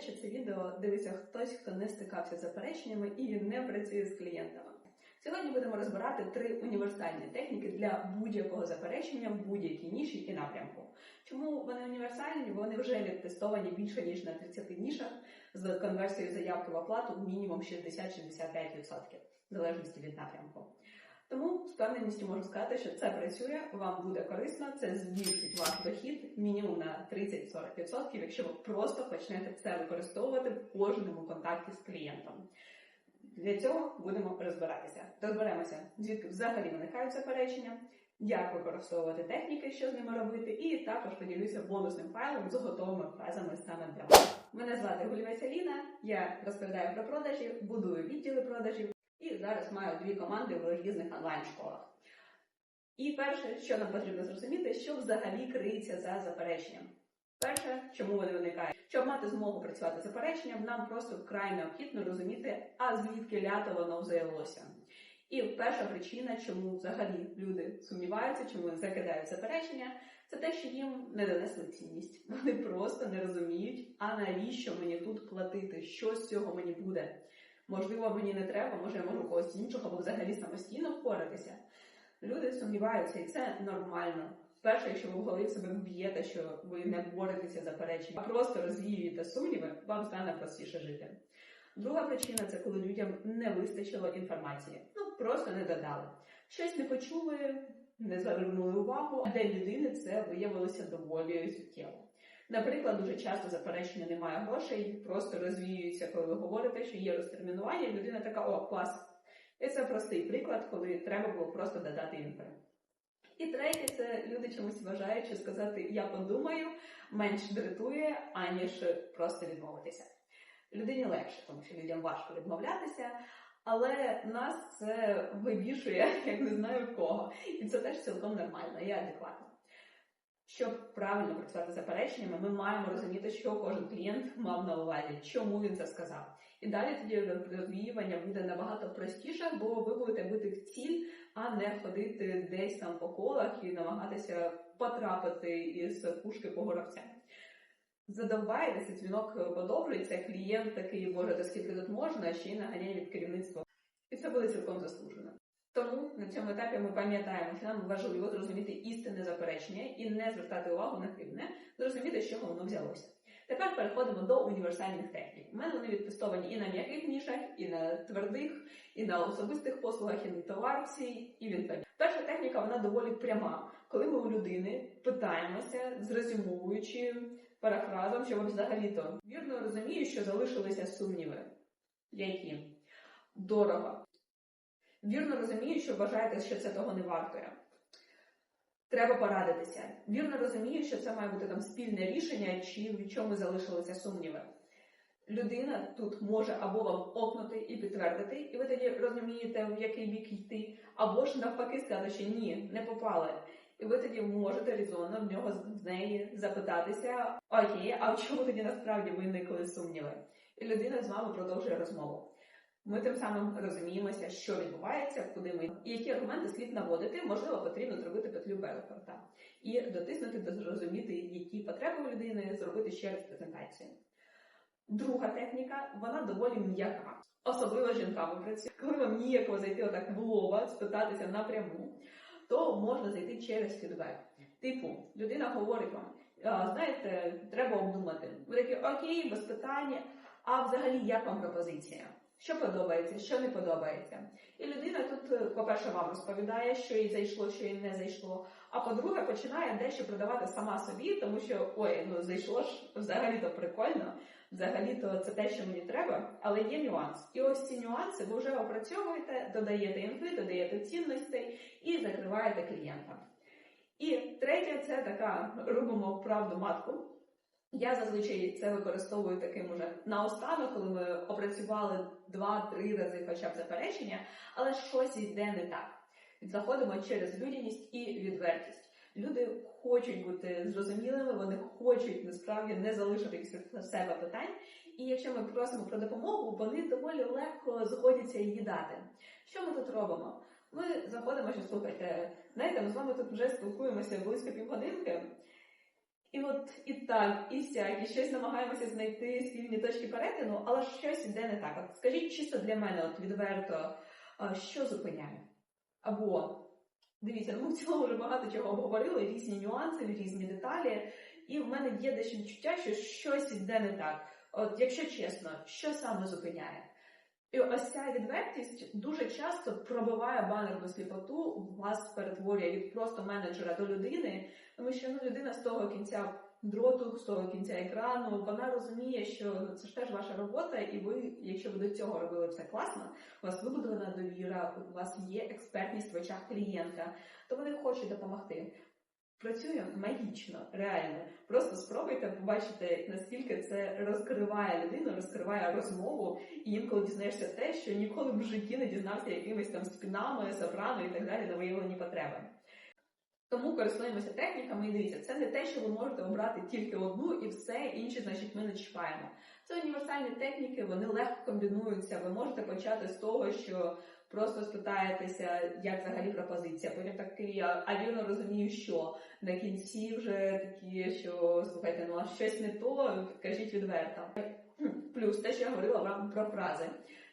навряд чи це відео дивиться хтось, хто не стикався з запереченнями і не працює з клієнтами. Сьогодні будемо розбирати три універсальні техніки для будь-якого заперечення в будь-якій ніші і напрямку. Чому вони універсальні? Вони вже відтестовані більше ніж на 30 нішах з конверсією заявки в оплату мінімум 60-65%, в залежності від напрямку. Тому з певненістю можу сказати, що це працює, вам буде корисно, це збільшить ваш дохід мінімум на 30-40%, якщо ви просто почнете це використовувати в кожному контакті з клієнтом. Для цього будемо розбиратися. Розберемося, звідки взагалі виникають заперечення, як використовувати техніки, що з ними робити, і також поділюся бонусним файлом з готовими фразами саме для вас. Мене звати Гулівець Аліна, я розповідаю про продажі, будую відділи продажів і зараз маю дві команди в різних онлайн-школах. І перше, що нам потрібно зрозуміти, що взагалі криється за запереченням. Перше, чому вони виникають? Щоб мати змогу працювати з запереченням, нам просто вкрай необхідно розуміти, а звідки лято воно взялося. І перша причина, чому взагалі люди сумніваються, чому вони закидають заперечення, це те, що їм не донесли цінність. Вони просто не розуміють, а навіщо мені тут платити, що з цього мені буде. Можливо, мені не треба, може я можу когось іншого або взагалі самостійно впоратися. Люди сумніваються, і це нормально. Перше, якщо ви в голові себе вб'єте, що ви не боретеся за перечення, а просто розвіюєте сумніви, вам стане простіше жити. Друга причина це коли людям не вистачило інформації. Ну просто не додали. Щось не почули, не звернули увагу, а для людини це виявилося доволі суттєво. Наприклад, дуже часто заперечення немає грошей, просто розвіюється, коли ви говорите, що є розтермінування, і людина така, о, клас. І це простий приклад, коли треба було просто додати інфo. І третє, це люди чомусь вважають, що сказати я подумаю менш дратує, аніж просто відмовитися. Людині легше, тому що людям важко відмовлятися, але нас це вибішує, як не знаю в кого. І це теж цілком нормально і адекватно. Щоб правильно працювати з запереченнями, ми маємо розуміти, що кожен клієнт мав на увазі, чому він це сказав. І далі тоді розвіювання буде набагато простіше, бо ви будете бити в ціль, а не ходити десь там по колах і намагатися потрапити із пушки по горобцям. Задовбаєтеся, дзвінок подобається, клієнт такий, боже, та скільки тут можна, ще й наганяє від керівництва. І це буде цілком заслужено. Тому на цьому етапі ми пам'ятаємо, що нам важливо зрозуміти істинне заперечення і не звертати увагу на хибне, зрозуміти, з чого воно взялося. Тепер переходимо до універсальних технік. У мене вони відтестовані і на м'яких нішах, і на твердих, і на особистих послугах, і на товарці, і в інтернеті. Перша техніка вона доволі пряма. Коли ми у людини питаємося, зрозумовуючи парафразом, що взагалі-то вірно розумію, що залишилися сумніви. Які? Дорого. Вірно розумію, що вважаєте, що це того не вартує. Треба порадитися. Вірно розумію, що це має бути там спільне рішення, чи в чому залишилися сумніви. Людина тут може або вам окнути і підтвердити, і ви тоді розумієте, в який бік йти, або ж навпаки сказати, що ні, не попали. І ви тоді можете резонно в нього з неї запитатися: Окей, а в чому тоді насправді виникли сумніви? І людина з вами продовжує розмову. Ми тим самим розуміємося, що відбувається, куди ми і які аргументи слід наводити, можливо, потрібно зробити петлю Белфорта і дотиснути до зрозуміти, які потреби у людини, зробити ще раз презентацію. Друга техніка, вона доволі м'яка, особливо жінками працює. Коли вам ніяково зайти отак в лоба, спитатися напряму, то можна зайти через фідбек. Типу, людина говорить вам, знаєте, треба обдумати. Ви такі окей, без питання. А взагалі, як вам пропозиція? Що подобається, що не подобається. І людина тут, по-перше, вам розповідає, що їй зайшло, що їй не зайшло. А по-друге, починає дещо продавати сама собі, тому що ой, ну зайшло ж взагалі-то прикольно, взагалі-то це те, що мені треба, але є нюанс. І ось ці нюанси ви вже опрацьовуєте, додаєте інфи, додаєте цінностей і закриваєте клієнта. І третє, це така робимо правду матку. Я зазвичай це використовую таким уже наостанок, коли ми опрацювали два-три рази хоча б заперечення, але щось йде не так. Заходимо через людяність і відвертість. Люди хочуть бути зрозумілими, вони хочуть насправді не залишити після себе питань. І якщо ми просимо про допомогу, вони доволі легко згодяться її дати. Що ми тут робимо? Ми заходимо, що слухайте, знаєте, ми з вами тут вже спілкуємося близько півгодинки. І от і так, і сяк, і щось намагаємося знайти спільні точки перетину, але щось іде не так. От скажіть чисто для мене, от відверто, що зупиняє? Або дивіться, ну в цілому вже багато чого обговорили, різні нюанси, різні деталі, і в мене є дещо відчуття, що щось іде не так. От, якщо чесно, що саме зупиняє? І ось ця відвертість дуже часто пробиває банерну сліпоту, вас перетворює від просто менеджера до людини, тому що ну, людина з того кінця дроту, з того кінця екрану, вона розуміє, що ну, це ж теж ваша робота, і ви, якщо ви до цього робили все класно, у вас вибудована довіра, у вас є експертність в очах клієнта, то вони хочуть допомогти. Працює магічно, реально. Просто спробуйте побачити, наскільки це розкриває людину, розкриває розмову, і інколи дізнаєшся те, що ніколи в житті не дізнався якимись там спінами, сопрано і так далі на виявлені потреби. Тому користуємося техніками і дивіться, це не те, що ви можете обрати тільки одну і все, інші, значить, ми не чіпаємо. Це універсальні техніки, вони легко комбінуються. Ви можете почати з того, що просто спитаєтеся, як взагалі пропозиція. Потім такий, а вірно розумію, що на кінці вже такі, що слухайте, ну а щось не то, кажіть відверто. Плюс те, що я говорила вам про фрази.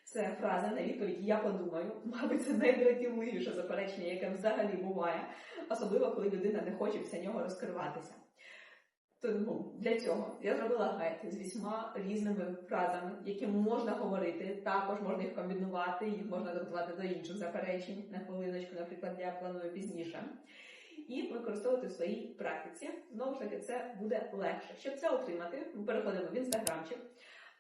Це фраза на відповідь Я подумаю. Мабуть, це найдратівливіше заперечення, яке взагалі буває, особливо коли людина не хоче після нього розкриватися. Тому для цього я зробила гайд з вісьма різними фразами, які можна говорити. Також можна їх комбінувати, їх можна додавати до інших заперечень на хвилиночку, наприклад, я планую пізніше. І використовувати в своїй практиці. Знову ж таки, це буде легше. Щоб це отримати, ми переходимо в інстаграмчик.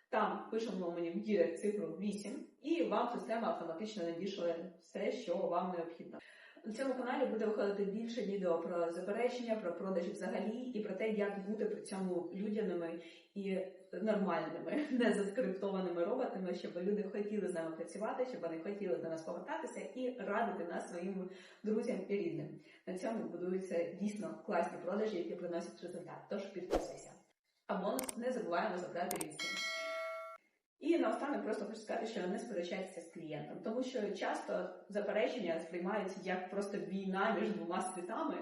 Там пишемо мені в дірект цифру 8, і вам система автоматично надійшла все, що вам необхідно. На цьому каналі буде виходити більше відео про заперечення, про продажі взагалі, і про те, як бути при цьому людяними і нормальними, не заскриптованими роботами, щоб люди хотіли з нами працювати, щоб вони хотіли до нас повертатися і радити нас своїм друзям і рідним. На цьому будуються дійсно класні продажі, які приносять результат. Тож підписуйся. А бонус не забуваємо забрати лістинг. І наостанок просто хочу сказати, що не сперечайтеся з клієнтом, тому що часто заперечення сприймаються як просто війна між двома світами,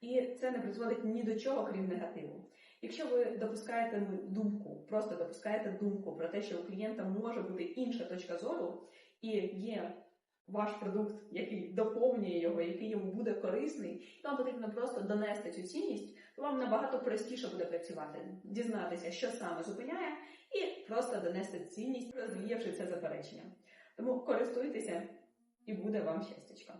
і це не призводить ні до чого, крім негативу. Якщо ви допускаєте думку, просто допускаєте думку про те, що у клієнта може бути інша точка зору, і є ваш продукт, який доповнює його, який йому буде корисний, і вам потрібно просто донести цю цінність, то вам набагато простіше буде працювати, дізнатися, що саме зупиняє, і просто донести цінність, розвіявши це заперечення. Тому користуйтеся і буде вам щастячка.